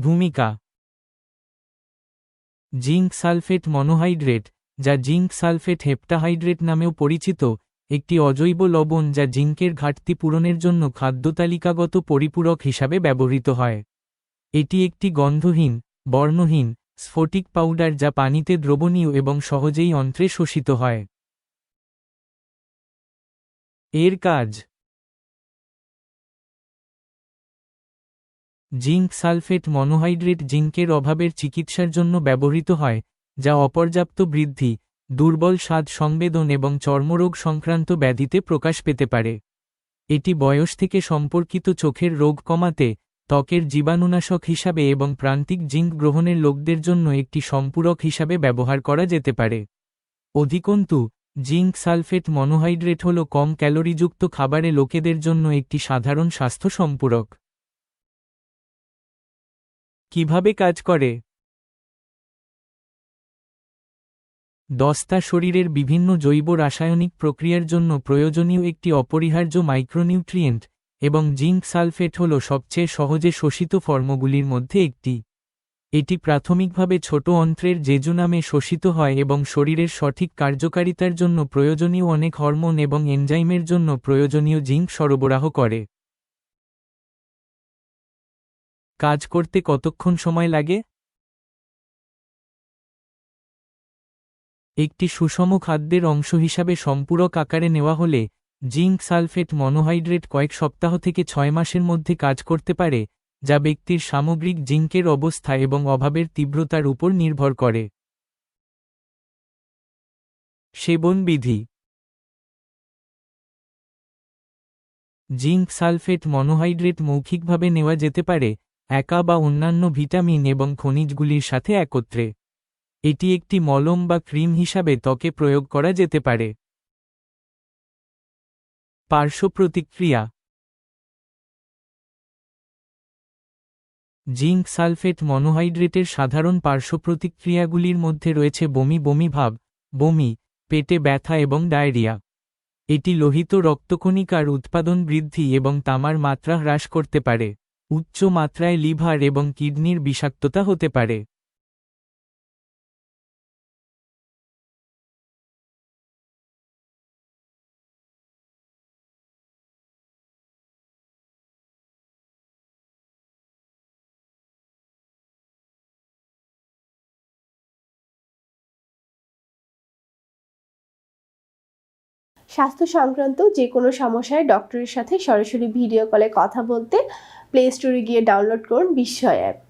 ভূমিকা। Zinc sulphate monohydrate, যা zinc sulphate heptahydrate নামেও পরিচিত, একটি অজৈব লবণ যা জিঙ্কের ঘাটতি পূরণের জন্য খাদ্যতালিকাগত পরিপূরক হিসাবে ব্যবহৃত হয়। এটি একটি গন্ধহীন, বর্ণহীন, স্ফটিক পাউডার যা পানিতে দ্রবণীয় এবং সহজেই অন্ত্রে শোষিত হয়। এর কাজ জিঙ্ক সালফেট মনোহাইড্রেট জিঙ্কের অভাবের চিকিৎসার জন্য ব্যবহৃত হয়, যা অপর্যাপ্ত বৃদ্ধি, দুর্বল স্বাদ সংবেদন এবং চর্মরোগ সংক্রান্ত ব্যাধিতে প্রকাশ পেতে পারে। এটি বয়স থেকে সম্পর্কিত চোখের রোগ কমাতে, ত্বকের জীবাণুনাশক হিসাবে এবং প্রান্তিক জিঙ্ক গ্রহণের লোকদের জন্য একটি সম্পূরক হিসাবে ব্যবহার করা যেতে পারে। অধিকন্তু, জিঙ্ক সালফেট মনোহাইড্রেট হল কম ক্যালোরিযুক্ত খাবারে লোকেদের জন্য একটি সাধারণ স্বাস্থ্য সম্পূরক। কীভাবে কাজ করে? দস্তা শরীরের বিভিন্ন জৈব রাসায়নিক প্রক্রিয়ার জন্য প্রয়োজনীয় একটি অপরিহার্য মাইক্রোনিউট্রিয়েন্ট এবং জিঙ্ক সালফেট হল সবচেয়ে সহজে শোষিত ফর্মগুলির মধ্যে একটি। এটি প্রাথমিকভাবে ছোট অন্ত্রের জেজু নামে শোষিত হয় এবং শরীরের সঠিক কার্যকারিতার জন্য প্রয়োজনীয় অনেক হরমোন এবং এনজাইমের জন্য প্রয়োজনীয় জিঙ্ক সরবরাহ করে। কাজ করতে কতক্ষণ সময় লাগে? একটি সুষম খাদ্যের অংশ হিসাবে সম্পূরক আকারে নেওয়া হলে, জিঙ্ক সালফেট মনোহাইড্রেট কয়েক সপ্তাহ থেকে ছয় মাসের মধ্যে কাজ করতে পারে, যা ব্যক্তির সামগ্রিক জিঙ্কের অবস্থা এবং অভাবের তীব্রতার উপর নির্ভর করে। সেবন বিধি জিঙ্ক সালফেট মনোহাইড্রেট মৌখিকভাবে নেওয়া যেতে পারে একা বা অন্যান্য ভিটামিন এবং খনিজগুলির সাথে একত্রে। এটি একটি মলম বা ক্রিম হিসাবে ত্বকে প্রয়োগ করা যেতে পারে। পার্শ্ব প্রতিক্রিয়া। জিঙ্ক সালফেট মনোহাইড্রেটের সাধারণ পার্শ্ব প্রতিক্রিয়াগুলির মধ্যে রয়েছে বমি বমি ভাব, বমি, পেটে ব্যথা এবং ডায়রিয়া। এটি লোহিত রক্তকণিকার উৎপাদন বৃদ্ধি এবং তামার মাত্রা হ্রাস করতে পারে। উচ্চ মাত্রায় লিভার এবং কিডনির বিষাক্ততা হতে পারে। স্বাস্থ্য সংক্রান্ত যে কোনো সমস্যায় ডক্টরের সাথে সরাসরি ভিডিও কলে কথা বলতে প্লে স্টোরে গিয়ে ডাউনলোড করুন বিস্ময় অ্যাপ